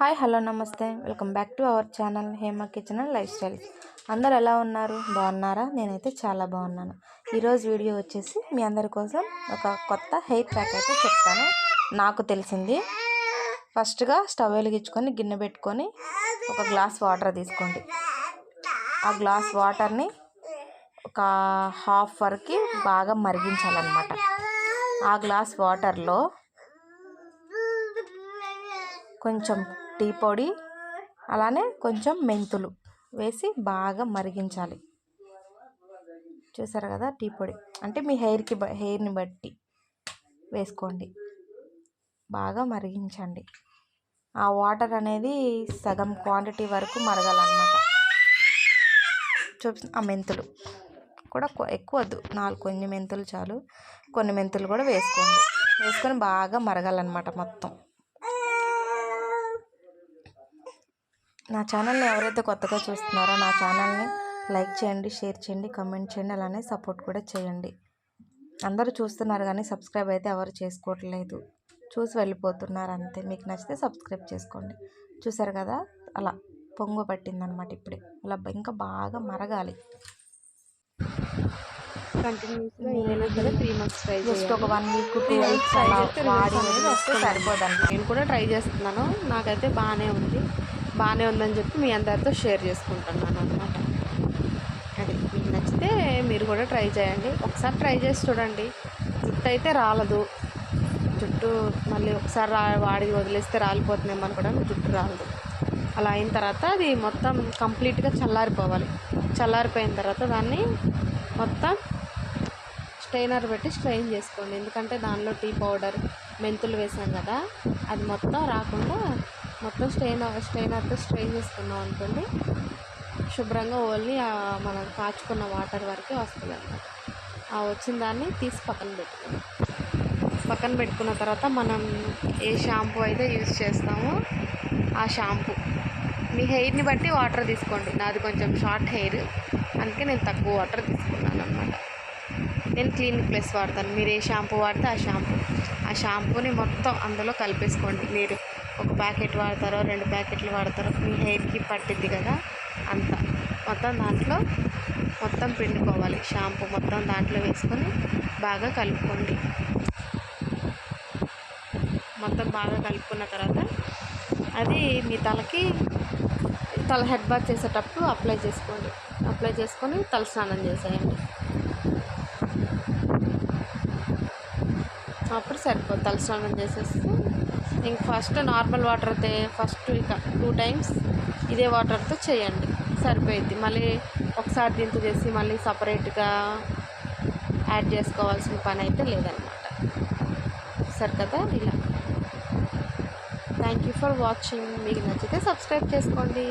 Hi hello నమస్తే. Welcome back to our channel Hema kitchen and lifestyle అందరు ఎలా ఉన్నారు? బాగున్నారా? నేనైతే చాలా బాగున్నాను. ఈరోజు వీడియో వచ్చేసి మీ అందరి కోసం ఒక కొత్త హెయిర్ ప్యాక్ అయితే చెప్తాను. నాకు తెలిసింది. ఫస్ట్గా స్టవ్ వెలిగించుకొని గిన్నె పెట్టుకొని ఒక గ్లాస్ వాటర్ తీసుకోండి. ఆ గ్లాస్ వాటర్ని ఒక హాఫ్ వరకు బాగా మరిగించాలన్నమాట. ఆ గ్లాస్ వాటర్లో కొంచెం టీ పొడి అలానే కొంచెం మెంతులు వేసి బాగా మరిగించాలి. చూసారు కదా టీ పొడి? అంటే మీ హెయిర్కి హెయిర్ని బట్టి వేసుకోండి. బాగా మరిగించండి. ఆ వాటర్ అనేది సగం క్వాంటిటీ వరకు మరగాలన్నమాట. చూపి ఆ మెంతులు కూడా ఎక్కువ వద్దు. నాలుగు కొన్ని మెంతులు చాలు. కొన్ని మెంతులు కూడా వేసుకోండి. వేసుకొని బాగా మరగాలన్నమాట మొత్తం. నా ఛానల్ని ఎవరైతే కొత్తగా చూస్తున్నారో నా ఛానల్ని లైక్ చేయండి షేర్ చేయండి కమెంట్ చేయండి అలానే సపోర్ట్ కూడా చేయండి. అందరూ చూస్తున్నారు కానీ సబ్స్క్రైబ్ అయితే ఎవరు చేసుకోవట్లేదు. చూసి వెళ్ళిపోతున్నారు అంతే. మీకు నచ్చితే సబ్స్క్రైబ్ చేసుకోండి. చూసారు కదా? అలా పొంగు పట్టిందనమాట ఇప్పుడే. అలా ఇంకా బాగా మరగాలి. జస్ట్ ఒక వన్ వీక్ టూ వీక్స్ అలా వాడి వస్తే సరిపోదండి. నేను కూడా ట్రై చేస్తున్నాను. నాకైతే బాగానే ఉంది. బాగానే ఉందని చెప్పి మీ అందరితో షేర్ చేసుకుంటున్నాను అనమాట అది మీకు నచ్చితే మీరు కూడా ట్రై చేయండి. ఒకసారి ట్రై చేసి చూడండి. జుట్టు అయితే రాలదు. జుట్టు మళ్ళీ ఒకసారి రా వాడి వదిలేస్తే రాలిపోతుందేమో అనుకోవడానికి జుట్టు రాలదు. అలా అయిన తర్వాత అది మొత్తం కంప్లీట్గా చల్లారిపోవాలి. చల్లారిపోయిన తర్వాత దాన్ని మొత్తం స్ట్రైనర్ పెట్టి స్ట్రెయిన్ చేసుకోండి. ఎందుకంటే దానిలో టీ పౌడర్ మెంతులు వేసాం కదా అది మొత్తం రాకుండా మొత్తం స్ట్రెయిన్ స్ట్రెయినర్తో స్ట్రెయిన్ చేసుకున్నాం అనుకోండి శుభ్రంగా ఓన్లీ మనం కాచుకున్న వాటర్ వరకే వస్తుంది అనమాట ఆ వచ్చిన దాన్ని తీసి పక్కన పెట్టుకున్నాం పక్కన పెట్టుకున్న తర్వాత మనం ఏ షాంపూ అయితే యూజ్ చేస్తామో ఆ షాంపూ. మీ హెయిర్ని బట్టి వాటర్ తీసుకోండి. నాది కొంచెం షార్ట్ హెయిర్. అందుకే నేను తక్కువ వాటర్ తీసుకున్నాను అనమాట నేను క్లినిక్ ప్లస్ వాడతాను. మీరు ఏ షాంపూ వాడితే ఆ షాంపూ. ఆ షాంపూని మొత్తం అందులో కలిపేసుకోండి. మీరు ఒక ప్యాకెట్ వాడతారో రెండు ప్యాకెట్లు వాడతారో మీ హెయిర్కి పట్టిద్ది కదా. అంత. మొత్తం దాంట్లో మొత్తం పిండుకోవాలి. షాంపూ మొత్తం దాంట్లో వేసుకొని బాగా కలుపుకోండి. మొత్తం బాగా కలుపుకున్న తర్వాత అది మీ తలకి తల హెడ్ బాత్ చేసేటప్పుడు అప్లై చేసుకోండి. అప్లై చేసుకొని తల స్నానం చేసేయండి. అప్పుడు సరిపోతుంది. తలస్నానం చేసేస్తే ఇంక ఫస్ట్ నార్మల్ వాటర్ అయితే ఫస్ట్ ఇక టూ టైమ్స్ ఇదే వాటర్తో చేయండి. సరిపోయింది మళ్ళీ ఒకసారి దీంతో చేసి మళ్ళీ సపరేట్గా యాడ్ చేసుకోవాల్సిన పని అయితే లేదనమాట. సరే కదా ఇలా. థ్యాంక్ యూ ఫర్ వాచింగ్ మీకు నచ్చితే సబ్స్క్రైబ్ చేసుకోండి.